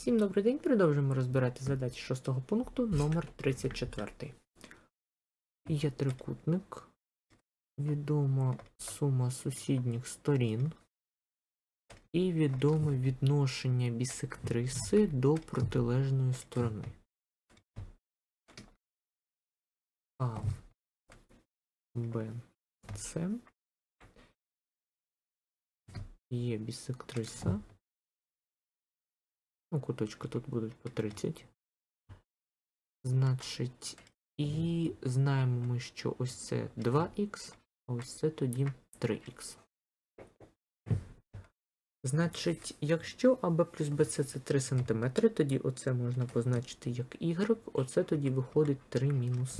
Всім добрий день. Продовжуємо розбирати задачі шостого пункту номер 34. Є трикутник. Відома сума сусідніх сторін. І відоме відношення бісектриси до протилежної сторони. А, Б, С. Є бісектриса. Ну, куточки тут будуть по 30. Значить, і знаємо ми, що ось це 2х, а ось це тоді 3х. Значить, якщо АБ плюс БЦ це 3 см, тоді оце можна позначити як y, оце тоді виходить 3 мінус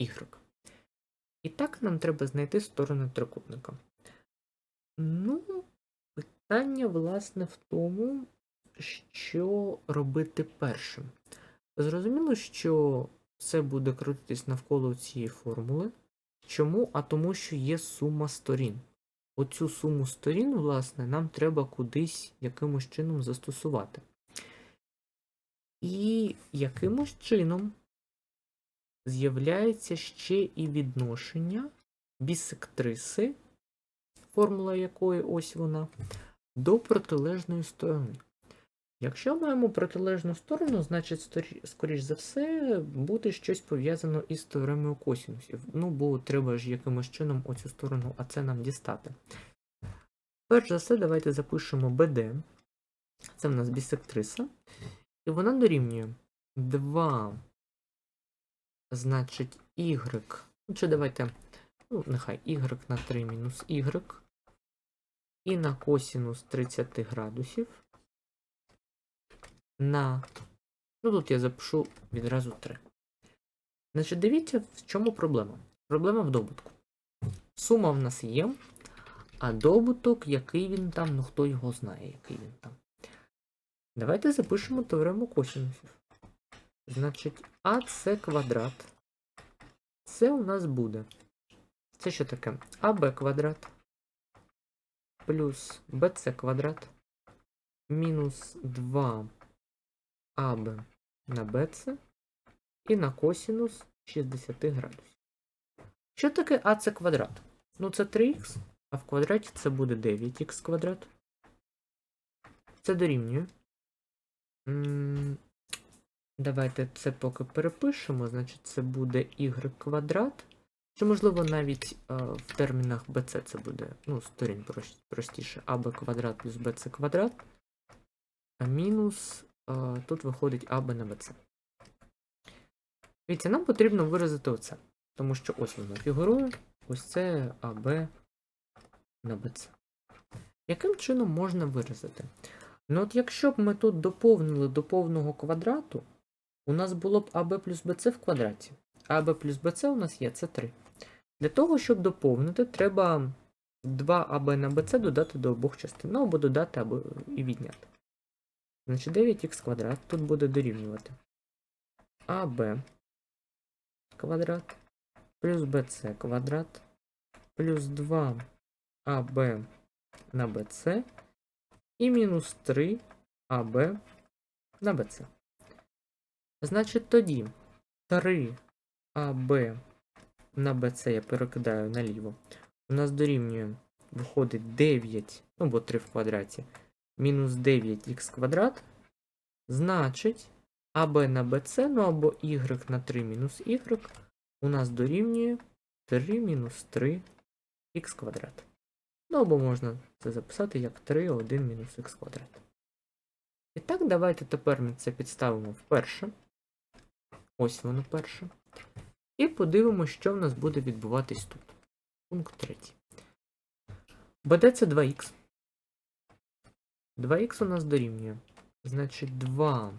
y. І так нам треба знайти сторону трикутника. Ну, питання, власне, в тому, що робити першим. Зрозуміло, що все буде крутитись навколо цієї формули. Чому? А тому, що є сума сторін. Оцю суму сторін, власне, нам треба кудись якимось чином застосувати. І якимось чином з'являється ще і відношення бісектриси, формула якої ось вона, до протилежної сторони. Якщо маємо протилежну сторону, значить, скоріш за все, буде щось пов'язано із теоремою косінусів. Ну, бо треба ж якимось чином оцю сторону, а це нам дістати. Перш за все, давайте запишемо BD. Це в нас бісектриса. І вона дорівнює 2, значить, y. Ну, чи давайте, ну, нехай y на 3 мінус y. І на косінус 30 градусів на. Ну тут я запишу відразу 3. Значить, дивіться, в чому проблема. Проблема в добутку. Сума в нас є, а добуток, який він там, ну хто його знає, який він там. Давайте запишемо теорему косінусів. Значить, АС квадрат. Це у нас буде. Це що таке? АБ квадрат плюс БЦ квадрат мінус 2 АБ на БЦ і на косінус 60 градусів. Що таке АЦ квадрат? Ну це 3х, а в квадраті це буде 9х квадрат. Це дорівнює. Давайте це поки перепишемо, значить це буде y квадрат. Чи, можливо, навіть е, в термінах BC це буде, ну, сторін простіше, АБ квадрат плюс BC квадрат. А мінус тут виходить АБ на БЦ. Дивіться, нам потрібно виразити оце. Тому що ось воно фігурує, ось це АБ на БЦ. Яким чином можна виразити? Ну от якщо б ми тут доповнили до повного квадрату, у нас було б АБ плюс БЦ в квадраті. А АБ плюс БЦ у нас є, це 3. Для того, щоб доповнити, треба 2 АБ на БЦ додати до обох частин. Ну, або додати, або і відняти. Значить, 9х квадрат тут буде дорівнювати АБ квадрат плюс БЦ квадрат плюс 2 АБ на БЦ і мінус 3 АБ на БЦ. Значить, тоді 3 АБ на БЦ я перекидаю наліво. У нас дорівнює, виходить 9, ну бо 3 в квадраті, мінус 9х квадрат. Значить, АБ на БЦ, ну або y на 3 мінус y, у нас дорівнює 3 мінус 3 х квадрат. Ну або можна це записати як 3, 1 мінус х квадрат. І так, давайте тепер ми це підставимо вперше. Ось воно перше. І подивимося, що в нас буде відбуватись тут. Пункт 3. БД це 2х. 2х у нас дорівнює. Значить, 2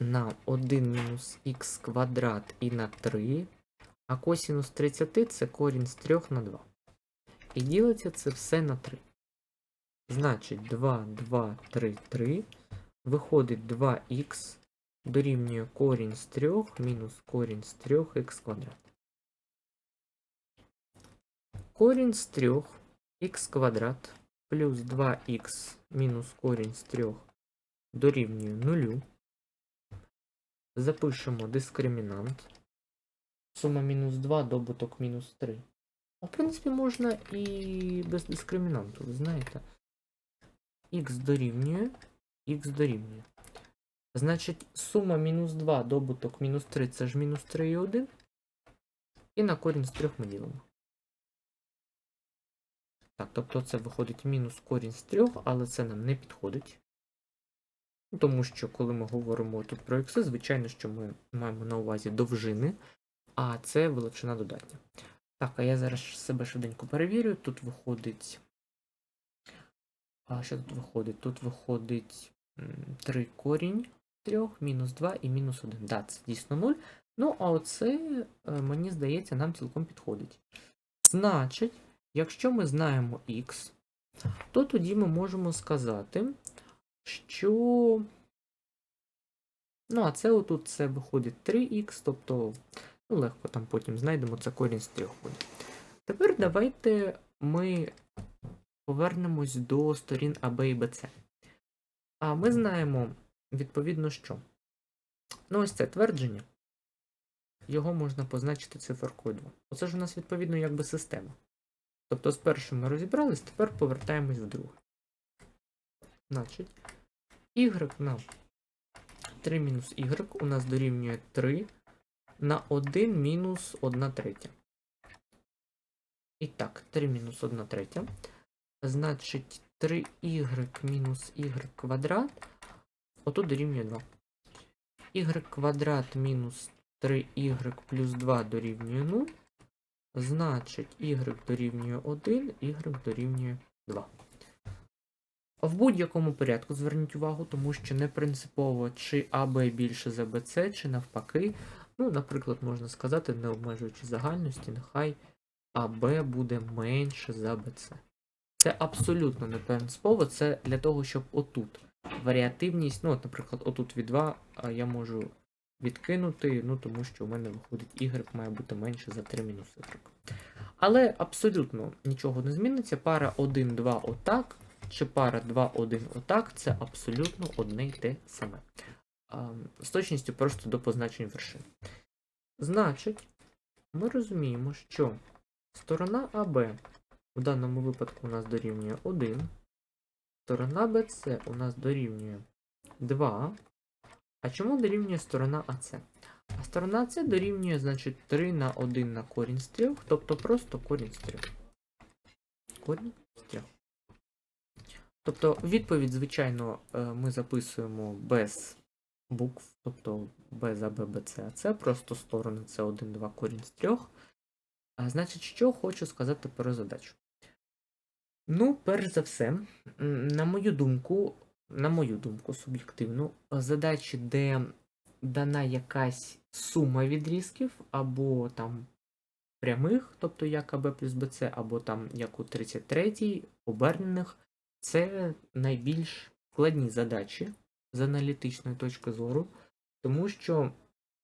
на 1 мінус х квадрат і на 3. А косінус 30 це корінь з 3 на 2. І ділиться це все на 3. Значить, 2, 2, 3, 3. Виходить 2х дорівнює корінь з 3 мінус корінь з 3х квадрат. Корінь з 3 х квадрат плюс 2х мінус корінь з 3 дорівнює нулю. Запишемо дискримінант. Сума мінус 2, добуток мінус 3. А в принципі можна і без дискримінанту, ви знаєте. Х дорівнює, х дорівнює. Значить, сума мінус 2, добуток мінус 3 це ж мінус 3 і 1. І на корінь з 3 ми ділимо. Так, тобто це виходить мінус корінь з 3, але це нам не підходить. Тому що, коли ми говоримо тут про ікси, звичайно, що ми маємо на увазі довжини, а це величина додатня. Так, а я зараз себе швиденько перевірю. Тут виходить. А що тут виходить? Тут виходить 3 корінь 3, мінус 2 і мінус 1. Да, це дійсно 0. Ну, а оце, е, мені здається, нам цілком підходить. Значить, якщо ми знаємо x, то тоді ми можемо сказати, що. Ну, а це отут це виходить 3х, тобто, ну, легко там потім знайдемо, це корінь з 3 буде. Тепер давайте ми повернемось до сторін АБ і БЦ. А ми знаємо, відповідно, що. Ну, ось це твердження. Його можна позначити циферкою 2. Оце ж у нас, відповідно, якби система. Тобто з першим ми розібрались, тепер повертаємось в друге. Значить, y на 3 мінус y у нас дорівнює 3 на 1 мінус 1 третя. І так, 3 мінус 1 третя. Значить, 3y мінус y квадрат. Отут дорівнює 2. y квадрат мінус 3y плюс 2 дорівнює 0. Значить, y дорівнює 1, y дорівнює 2. В будь-якому порядку зверніть увагу, тому що не принципово, чи АБ більше за БЦ, чи навпаки. Ну, наприклад, можна сказати, не обмежуючи загальності, нехай АБ буде менше за БЦ. Це абсолютно не принципово, це для того, щоб отут варіативність, ну, от, наприклад, отут від 2 я можу відкинути, ну тому що у мене виходить y має бути менше за 3 мінус y. Але абсолютно нічого не зміниться. Пара 1, 2 отак, чи пара 2, 1 отак, це абсолютно одне й те саме. З точністю просто до позначень вершин. Значить, ми розуміємо, що сторона АБ в даному випадку у нас дорівнює 1, сторона БЦ у нас дорівнює 2. А чому дорівнює сторона АЦ? А сторона АЦ дорівнює, значить, 3 на 1 на корінь з 3, тобто просто корінь з 3. Корінь з 3. Тобто відповідь, звичайно, е, ми записуємо без букв, тобто без А, Б, Б, С, А, С, просто сторони це 1, 2 корінь з 3. А значить, що хочу сказати про задачу. Ну, перш за все, на мою думку, на мою думку, суб'єктивну, задачі, де дана якась сума відрізків, або там прямих, тобто як АБ плюс БЦ, або там як у 33-й, обернених, це найбільш складні задачі з аналітичної точки зору, тому що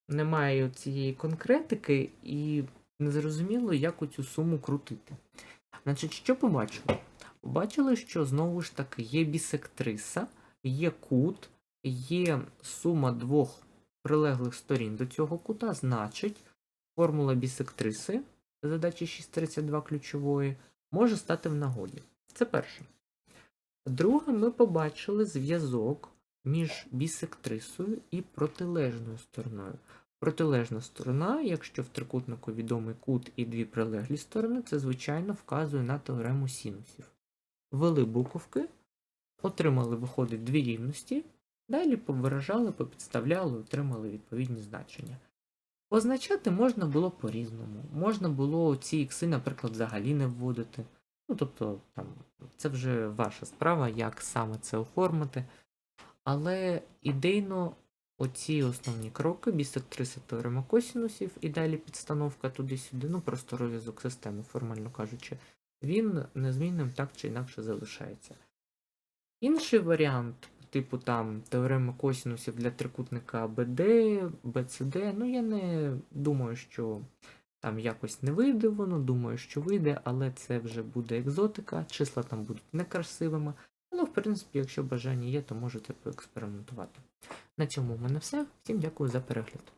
немає цієї конкретики і незрозуміло, як у цю суму крутити. Значить, що побачили? Побачили, що знову ж таки є бісектриса, є кут, є сума двох прилеглих сторін до цього кута, значить, формула бісектриси задачі 632 ключової може стати в нагоді. Це перше. Друге, ми побачили зв'язок між бісектрисою і протилежною стороною. Протилежна сторона, якщо в трикутнику відомий кут і дві прилеглі сторони, це звичайно вказує на теорему синусів. Ввели буковки, отримали, виходить, дві рівності, далі повиражали, попідставляли, отримали відповідні значення. Позначати можна було по-різному. Можна було ці ікси, наприклад, взагалі не вводити. Ну, тобто, там, це вже ваша справа, як саме це оформити. Але ідейно оці основні кроки, бісектриса теорема косінусів і далі підстановка туди-сюди, ну просто розв'язок системи, формально кажучи, він незмінним так чи інакше залишається. Інший варіант, типу там теорема косінусів для трикутника БД, БЦД, ну я не думаю, що там якось не вийде воно, думаю, що вийде, але це вже буде екзотика, числа там будуть некрасивими. Але, в принципі, якщо бажання є, то можете поекспериментувати. На цьому в мене все. Всім дякую за перегляд.